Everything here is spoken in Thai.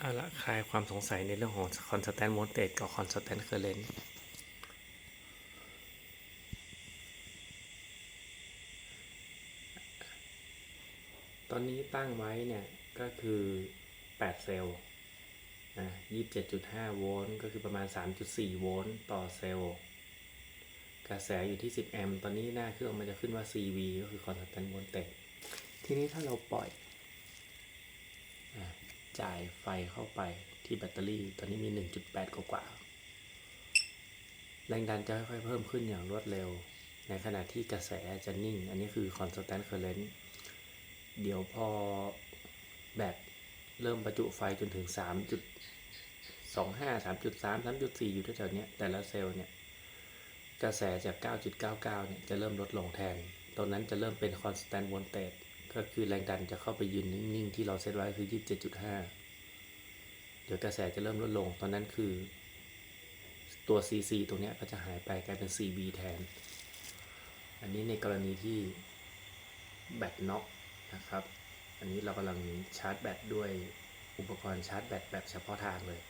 เอาละคลายความสงสัยในเรื่องของ constant voltage กับ constant current ตอนนี้ตั้งไว้เนี่ย ก็คือ 8 เซลล์นะ27.5 โวลต์ ก็คือประมาณ 3.4 โวลต์ต่อเซลล์ กระแสอยู่ที่ 10 แอมป์ ตอนนี้หน้าเครื่องมันจะขึ้นว่า CV ก็คือ constant voltage ทีนี้ถ้าเราปล่อย จ่ายไฟเข้าไปที่แบตเตอรี่ ตอนนี้มี 1.8 กว่ากว่า แรงดันจะค่อยๆเพิ่มขึ้นอย่างรวดเร็ว ในขณะที่กระแสจะนิ่ง อันนี้คือ constant current เดี๋ยวพอแบตเริ่มประจุไฟจนถึง 3.25 3.3 3.4 อยู่แถวๆเนี้ยแต่ละเซลล์เนี่ย กระแสจาก 9.99 เนี่ยจะเริ่มลดลงแทน ตรงนั้นจะเริ่มเป็น constant voltage ก็คือแรงดันจะเข้าไปยืนนิ่งๆที่เราเซตไว้คือ 27.5 เดี๋ยวกระแสจะเริ่มลดลง ตอนนั้นคือตัว CC ตรงนี้ก็จะหายไปกลายเป็น CB แทน อันนี้ในกรณีที่แบตน็อกนะครับ อันนี้เรากำลังชาร์จแบตด้วยอุปกรณ์ชาร์จแบตแบบเฉพาะทางเลย